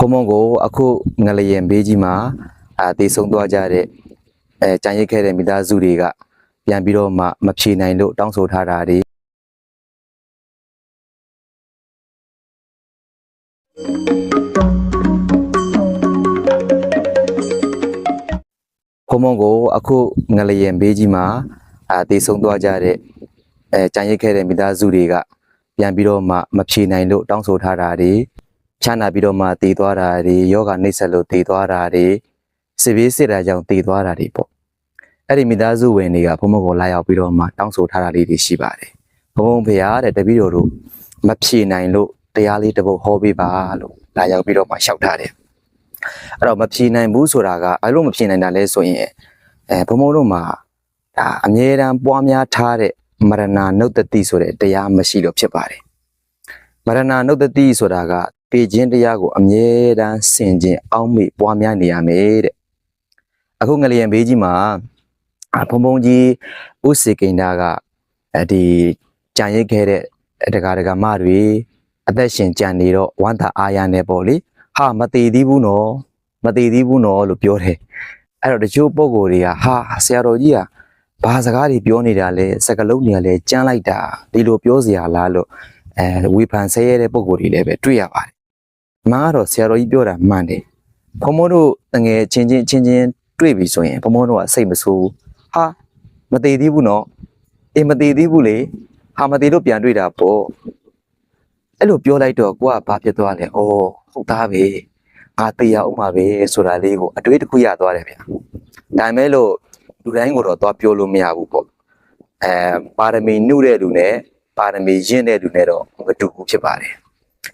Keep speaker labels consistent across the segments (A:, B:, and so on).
A: ဖုံဖုံကိုအခုငလျင်ဘေးကြီးမှာအာတည်ဆုံးသွားကြတဲ့အဲကြံရစ်ခဲ့တဲ့မိသားစုတွေကပြန်ပြီးတော့မှမဖြေနိုင်လို့တောင်းဆိုထားတာတွေဖုံဖုံကိုအခုငလျင်ဘေးကြီးမှာအာတည်ဆုံးသွားကြတဲ့အဲကြံရစ်ခဲ့တဲ့မိသားစုတွေကပြန်ပြီးတော့မှမဖြေနိုင်လို့တောင်းဆိုထားတာတွေ ချမ်းသာပြီးတော့မှတည်သွားတာတွေယောဂနှိမ့်ဆက်လို့တည်သွားတာတွေစစ်ဘေးစစ်တာကြောင့်တည်သွားတာတွေပေါ့အဲ့ဒီမိသားစုဝင်တွေကဘုံဘုံကိုလာရောက်ပြီးတော့မှတောင်းဆိုထားတာလေးတွေရှိပါတယ်ဘုံဘုံဖေရတဲ့တပည့်တော်တို့မဖြေနိုင်လို့တရားလေးတစ်ပုဒ်ဟောပေးပါလို့လာရောက်ပြီးတော့မှလျှောက်ထားတယ်အဲ့တော့မဖြေနိုင်ဘူးဆိုတာကအဲ့လိုမဖြေနိုင်တာလဲဆိုရင်အဲဘုံဘုံတို့မှာဒါအမြဲတမ်းပွားများထားတဲ့မရဏနုတ္တတိဆိုတဲ့တရားမရှိလို့ဖြစ်ပါတယ်မရဏနုတ္တတိဆိုတာက ပေခြင်းတရားကိုအမြဲတမ်းဆင်ခြင်အောက်မေ့ပွားများနေရမယ်တဲ့အခုငလျင်ဘေးကြီးမှာအဖုံဖုံကြီးဥစေကိန္ဒာကအဲဒီကြံရစ်ခဲ့တဲ့ဒကာဒကာမတွေအသက်ရှင်ကြံနေတော့ဝမ်းသာအားရနေပေါ့လေဟာမတည်သေးဘူးနော်မတည်သေးဘူးနော်လို့ပြောတယ်အဲ့တော့တချို့ပုံကိုယ်တွေကဟာဆရာတော်ကြီးကဘာစကားတွေပြောနေတာလဲစကလုံးတွေကလည်းကြမ်းလိုက်တာဒီလိုပြောစရာလားလို့အဲဝေဖန်ဆဲရတဲ့ပုံကိုယ်တွေလည်းပဲတွေ့ရပါတယ်။ မှန်ကတော့ဆရာတော်ကြီးပြောတာမှန်တယ်။ဘုံဘုံတို့တငယ်ချင်းချင်းချင်းချင်းတွေ့ပြီဆိုရင်ဘုံဘုံတို့ကစိတ်မဆိုးဘူး။ဟာမသေးသေးဘူးနော်။အေးမသေးသေးဘူးလေ။ဟာမသေးလို့ပြန်တွေ့တာပေါ့။အဲ့လိုပြောလိုက်တော့ကိုကဘာဖြစ်သွားလဲ။အော်ဟုတ်သားပဲ။ငါတေးရအောင်ပါပဲဆိုတာလေးကိုအတွေးတစ်ခုရသွားတယ်ဗျာ။ဒါပေမဲ့လို့လူတိုင်းကိုတော့သွားပြောလို့မရဘူးပေါ့။အဲပါရမီနှုတဲ့လူနဲ့ပါရမီရင့်တဲ့သူနဲ့တော့မတူဘူးဖြစ်ပါတယ်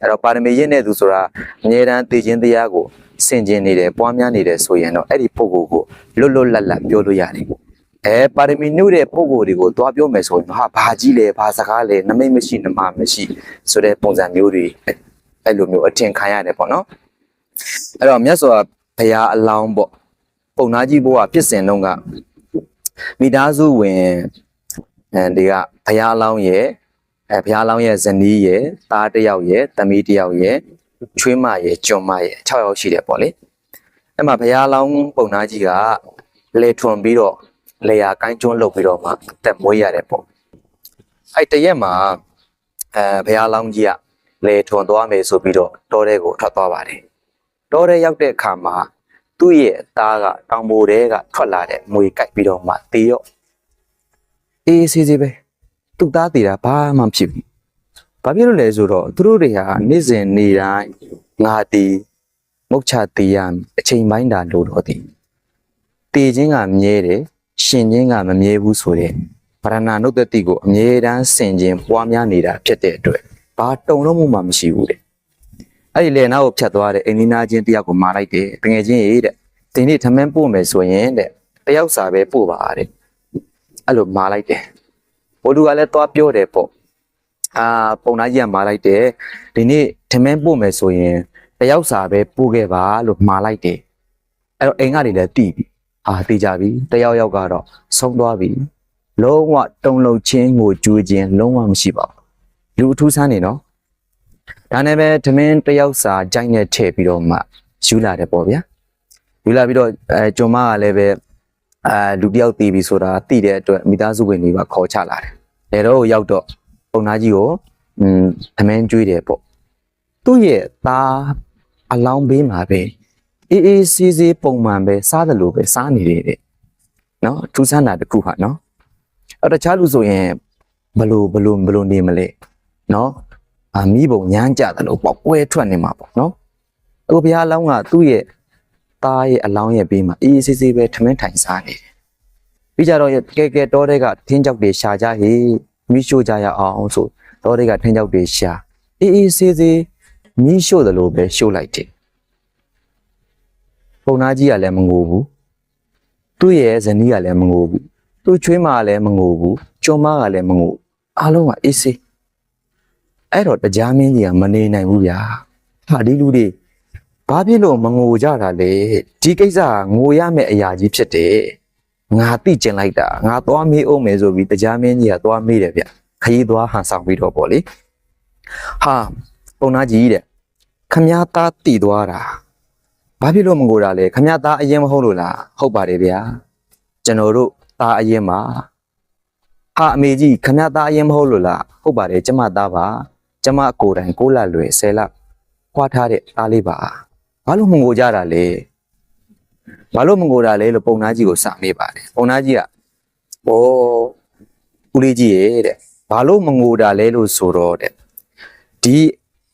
A: အဲ့တော့ပါရမီရင့်တဲ့သူဆိုတာအငြင်းတန်းသိခြင်းတရားကိုဆင်ကျင်နေတယ်ပွားများနေတယ်ဆိုရင်တော့အဲ့ဒီပုဂ္ဂိုလ်ကိုလွတ်လွတ်လပ်လပ်ပြောလို့ရတယ်အဲပါရမီနှုတဲ့ပုဂ္ဂိုလ်တွေကိုသွားပြောမယ်ဆိုရင်ဟာဘာကြီးလဲဘာစကားလဲနမိတ်မရှိနမမရှိဆိုတဲ့ပုံစံမျိုးတွေအဲ့လိုမျိုးအထင်ခံရတယ်ပေါ့နော်အဲ့တော့မြတ်စွာဘုရားအလောင်းပေါ့ပုံနာကြီးဘုရားပြစ်စင်တော့ကမိသားစုဝင်အဲဒီကဘုရားအလောင်းရဲ့ အဲဘုရားလောင်းရဲ့ဇနီးရဲ့သားတစ်ယောက်ရဲ့သမီးတစ်ယောက်ရဲ့ချွေးမရဲ့ကျွန်မရဲ့6ယောက်ရှိတယ်ပေါ့လေအဲ့မှာဘုရားလောင်းပုံနာကြီးကလေထွန်ပြီးတော့လေယာကိုင်းကျွန်းလုပ်ပြီးတော့မှအသက်မွေးရတယ်ပေါ့အဲ့တရက်မှာအဲဘုရားလောင်းကြီးကလေထွန်သွားမယ်ဆိုပြီးတော့တောထဲကိုထွက်သွားပါတယ်တောထဲရောက်တဲ့အခါမှာသူ့ရဲ့သားကတောင်ပေါ်ထဲကထွက်လာတဲ့မွေကြိုက်ပြီးတော့မှတေးရော့အေးအေးဆေးဆေးပဲ သူ့သားတည်တာဘာမှမဖြစ်ဘူး။ဘာဖြစ်လို့လဲဆိုတော့သူတို့တွေဟာနေ့စဉ်နေ့တိုင်းငါတည်မုတ်ချတည်ရမယ်အချိန်ပိုင်းတာလို့တော့တည်။တည်ခြင်းကမြဲတယ်ရှင်ခြင်းကမမြဲဘူးဆိုတဲ့ဗရဏနုတ္တတိကိုအမြဲတမ်းဆင်ခြင်းပွားများနေတာဖြစ်တဲ့အတွက်ဘာတုံလို့မှမရှိဘူးတဲ့။အဲ့ဒီလေနာကိုဖြတ်သွားတဲ့အိန္ဒိနာချင်းတယောက်ကိုမာလိုက်တယ်။တငယ်ချင်းရေးတဲ့။ဒီနေ့ထမင်းပို့မယ်ဆိုရင်တဲ့တယောက်စာပဲပို့ပါတဲ့။အဲ့လိုမာလိုက်တယ်။ ဘိုလ်သူကလည်းသွားပြောတယ်ပေါ့အာပုံသားကြီးကမှာလိုက်တယ်ဒီနေ့ထမင်းပို့မယ်ဆိုရင်တယောက်စာပဲပို့ခဲ့ပါလို့မှာလိုက်တယ်အဲ့တော့အိမ်ကနေလည်းတီးပြီအာတီးကြပြီတယောက်ယောက်ကတော့ဆုံးသွားပြီလုံးဝတုံလုံးချင်းကိုကြွေးခြင်းလုံးဝမရှိပါဘူးလူအထူးဆန်းနေနော်ဒါနဲ့ပဲထမင်းတယောက်စာကြိုက်နဲ့ထည့်ပြီးတော့မှယူလာတယ်ပေါ့ဗျာယူလာပြီးတော့အဲကျွန်မကလည်းပဲ အာလူတစ်ယောက်တည်ပြီဆိုတာသိတဲ့အတွက်မိသားစုဝင်တွေပါခေါ်ချလာတယ်။လေတော့ရောက်တော့ပုံသားကြီးကိုอืมအမင်းကျွေးတယ်ပေါ့။သူ့ရဲ့သားအလောင်းဘေးမှာပဲအေးအေးဆေးဆေးပုံမှန်ပဲစားတယ်လို့ပဲစားနေတယ်တဲ့။နော်ထူးဆန်းတာတစ်ခုဟာနော်။အဲ့တခြားလူဆိုရင်ဘလို့ဘလို့ဘလို့နေမလဲ။နော်။အာမိဘုံညမ်းကြတယ်လို့ပေါ့ကွဲထွက်နေမှာပေါ့နော်။အခုဘုရားအလောင်းကသူ့ရဲ့ သားရဲ့အလောင်းရဲ့ဘေးမှာအေးအေးဆေးဆေးပဲထမင်းထိုင်စားနေတယ်။ပြီးကြတော့ကဲကဲတောတဲ့ကထင်းကြောက်တွေရှာကြဟေးမိရှို့ကြရအောင်ဆိုတောတဲ့ကထင်းကြောက်တွေရှာအေးအေးဆေးဆေးမိရှို့တယ်လို့ပဲရှို့လိုက်တယ်။ပုံနာကြီးကလည်းမငိုဘူး။သူ့ရဲ့ဇနီးကလည်းမငိုဘူး။သူ့ချွေးမကလည်းမငိုဘူး။ကျော်မကလည်းမငိုဘူး။အားလုံးကအေးဆေးအဲ့တော့တရားမင်းကြီးကမနေနိုင်ဘူးဗျာ။ဟာဒီလူတွေ ဘာဖြစ်လို့မငိုကြတာလဲဒီကိစ္စကငိုရမယ့်အရာကြီးဖြစ်တယ်ငါသိကျင်လိုက်တာငါသွားမေးအောင်မယ်ဆိုပြီးတရားမင်းကြီးကသွားမေးတယ်ဗျခရီးသွားဟန်ဆောင်ပြီးတော့ပေါ့လေဟာပုံနာကြီးတဲ့ခခမည်းသားတည်သွားတာဘာဖြစ်လို့မငိုတာလဲခမည်းသားအရင်မဟုတ်လို့လားဟုတ်ပါတယ်ဗျာကျွန်တော်တို့သားအရင်မှာဟာအမေကြီးခမည်းသားအရင်မဟုတ်လို့လားဟုတ်ပါတယ်ကျမသားပါကျမကိုယ်တိုင်ကိုလလွယ်ဆယ်လခွာထားတဲ့သားလေးပါ ဘာလို့မငိုကြတာလဲဘာလို့မငိုတာလဲလို့ပုံနာကြီးကိုစမေးပါတယ်ပုံနာကြီးကဩဦးလေးကြီးရဲ့တဲ့ဘာလို့မငိုတာလဲလို့ဆိုတော့တဲ့ဒီ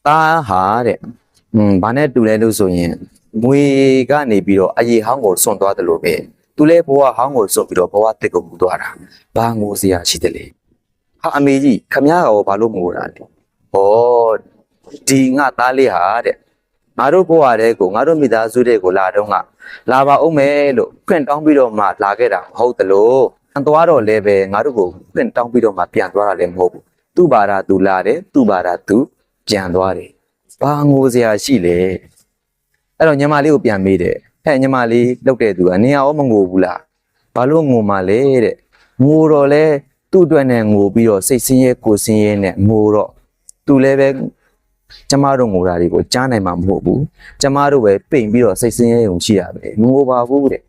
A: သားဟာတဲ့อืมဘာနဲ့တူလဲလို့ဆိုရင်ငွေကနေပြီးတော့အရေးဟောင်းကိုစွန့်သွားတယ်လို့ပဲသူလဲဘဝဟောင်းကိုစွန့်ပြီးတော့ဘဝတစ်ကိုမူသွားတာဘာငိုစရာရှိတယ်လေဟာအမေကြီးခမရရောဘာလို့မငိုတာလဲဩဒီငါသားလေးဟာတဲ့ ငါတို့ဘဝတဲ့ကိုငါတို့မိသားစုတဲ့ကိုလာတော့ငါလာပါအောင်မယ်လို့ခွင့်တောင်းပြီးတော့မှလာခဲ့တာမဟုတ်သလိုအန်သွားတော့လည်းပဲငါတို့ကိုခွင့်တောင်းပြီးတော့မှပြန်သွားတာလည်းမဟုတ်ဘူးသူ့ဘာသာသူလာတယ်သူ့ဘာသာသူပြန်သွားတယ်ဘာငိုစရာရှိလဲအဲ့တော့ညီမလေးကိုပြန်မေးတယ်ဟဲ့ညီမလေးလောက်တဲ့သူကနေရာရောမငိုဘူးလားဘာလို့ငိုမှလဲတဲ့ငိုတော့လဲသူ့အတွက်နဲ့ငိုပြီးတော့စိတ်ဆင်းရဲကိုယ်ဆင်းရဲနဲ့ငိုတော့သူလည်းပဲ ကျမတို့ငိုတာတွေကိုကြားနိုင်မှာမဟုတ်ဘူးကျမတို့ပဲပိန်ပြီးတော့စိတ်ဆင်းရဲုံရှိရပဲမငိုပါဘူးတဲ့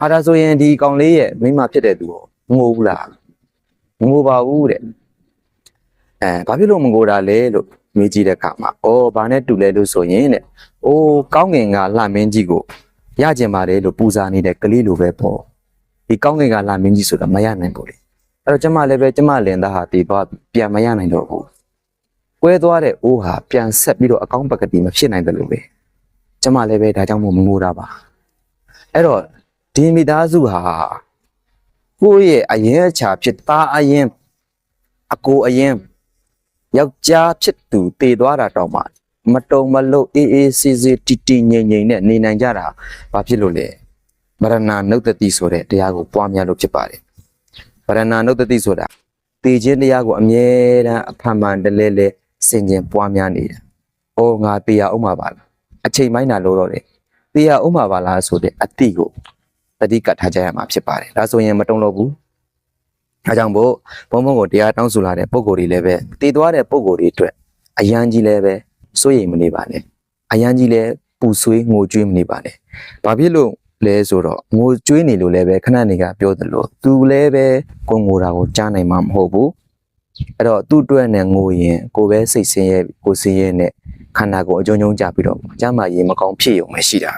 A: ဟာဒါဆိုရင်ဒီကောင်လေးရဲ့မိန်းမဖြစ်တဲ့သူကိုငိုဘူးလားမငိုပါဘူးတဲ့အဲဘာဖြစ်လို့မငိုတာလဲလို့မေးကြည့်တဲ့အခါမှာအော်ဘာနဲ့တူလဲလို့ဆိုရင်တဲ့အိုးကောင်းငင်ကလှမင်းကြီးကိုရကျင်ပါတယ်လို့ပူဇာနေတဲ့ကလေးလိုပဲပေါ့ဒီကောင်းငင်ကလှမင်းကြီးဆိုတာမရနိုင်ဘူးလေအဲ့တော့ကျမလည်းပဲကျမလင်သားဟာတည်သွားပြန်မရနိုင်တော့ဘူး ကွဲသွားတဲ့အိုးဟာပြန်ဆက်ပြီးတော့အကောင်းပကတိမဖြစ်နိုင်တယ်လို့ပဲကျမလည်းပဲဒါကြောင့်မို့မငိုတာပါအဲ့တော့ဒီမိသားစုဟာကိုယ့်ရဲ့အရင်အချာဖြစ်သားအရင်အကိုအရင်ယောက်ျားဖြစ်သူတည်သွားတာတောင်မှမတုံမလို့အေးအေးဆေးဆေးတီတီငိမ့်ငိမ့်နဲ့နေနိုင်ကြတာဘာဖြစ်လို့လဲဗရဏနုတ်တတိဆိုတဲ့တရားကိုပွားများလို့ဖြစ်ပါတယ်ဗရဏနုတ်တတိဆိုတာတည်ခြင်းတရားကိုအမြဲတမ်းအဖန်ဖန်တလဲလဲ စင်ကျင်ပွားများနေတာ။အိုးငါတရားဥမှာပါလားအချိန်မိုင်းတာလို့တော့တယ်တရားဥမှာပါလားဆိုတဲ့အတိကိုတတိကတ်ထားကြရမှာဖြစ်ပါတယ်ဒါဆိုရင်မတုံလို့ဘူးအဲကြောင့်ဘုဘုံဘုံကိုတရားတောင်းဆိုလာတဲ့ပုံကိုယ်တွေလည်းပဲတည်သွားတဲ့ပုံကိုယ်တွေအတွက်အယမ်းကြီးလည်းပဲစိုးရိမ်မနေပါနဲ့အယမ်းကြီးလည်းပူဆွေးငိုကြွေးမနေပါနဲ့ဘာဖြစ်လို့လဲဆိုတော့ငိုကြွေးနေလို့လည်းပဲခဏနေကပြောသလိုသူလည်းပဲကိုငိုတာကိုကြားနိုင်မှာမဟုတ်ဘူး အဲ့တော့သူ့အတွက်နဲ့ငိုရင်ကိုယ်ပဲစိတ်ဆင်းရဲကိုယ်ဆင်းရဲနဲ့ခန္ဓာကိုယ်အကြုံကြုံကြပြီးတော့ကျမ်းမာရေးမကောင်းဖြစ်ရုံပဲရှိတာ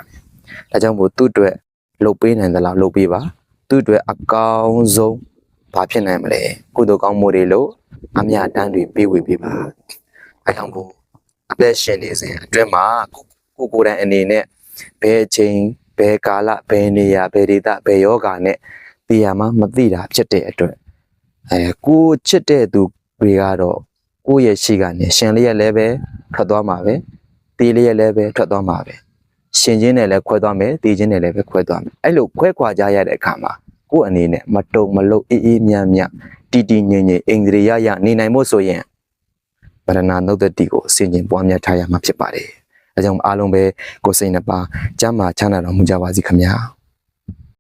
A: ဒါကြောင့်မို့သူ့အတွက်လှုပ်ပေးနိုင်သလားလှုပ်ပေးပါသူ့အတွက်အကောင်းဆုံးဘာဖြစ်နိုင်မလဲကုသိုလ်ကောင်းမှုတွေလို့အမြတ်တမ်းတွေပေးဝေပေးပါအဲကြောင့်ကိုအသက်ရှင်နေစဉ်အတွင်းမှာကိုကိုယ်ကိုယ်တိုင်အနေနဲ့ဘယ်အချိန်ဘယ်ကာလဘယ်နေရာဘယ်ဒေသဘယ်ယောဂာနဲ့သိရမှမသိတာဖြစ်တဲ့အတွက် အဲကိုချစ်တဲ့သူတွေကတော့ကိုယ့်ရဲ့ရှိကနေရှင်လျက်လည်းပဲထွက်သွားမှာပဲတီးလျက်လည်းပဲထွက်သွားမှာပဲရှင်ချင်းနဲ့လည်းခွဲသွားမယ်တီးချင်းနဲ့လည်းပဲခွဲသွားမယ်အဲ့လိုခွဲခွာကြရတဲ့အခါမှာကိုယ့်အနေနဲ့မတုံမလုတ်အေးအေးမြတ်မြတ်တီတီငြိမ်ငြိမ်အိန္ဒြေရရနေနိုင်မို့ဆိုရင်ဗရဏနုဒ္ဒတိကိုအစဉ်ချင်းပွားများထားရမှာဖြစ်ပါတယ်။အဲကြောင့်အားလုံးပဲကိုယ်စိတ်နှပါကျမ်းမာချမ်းသာတော်မူကြပါစေခင်ဗျာ။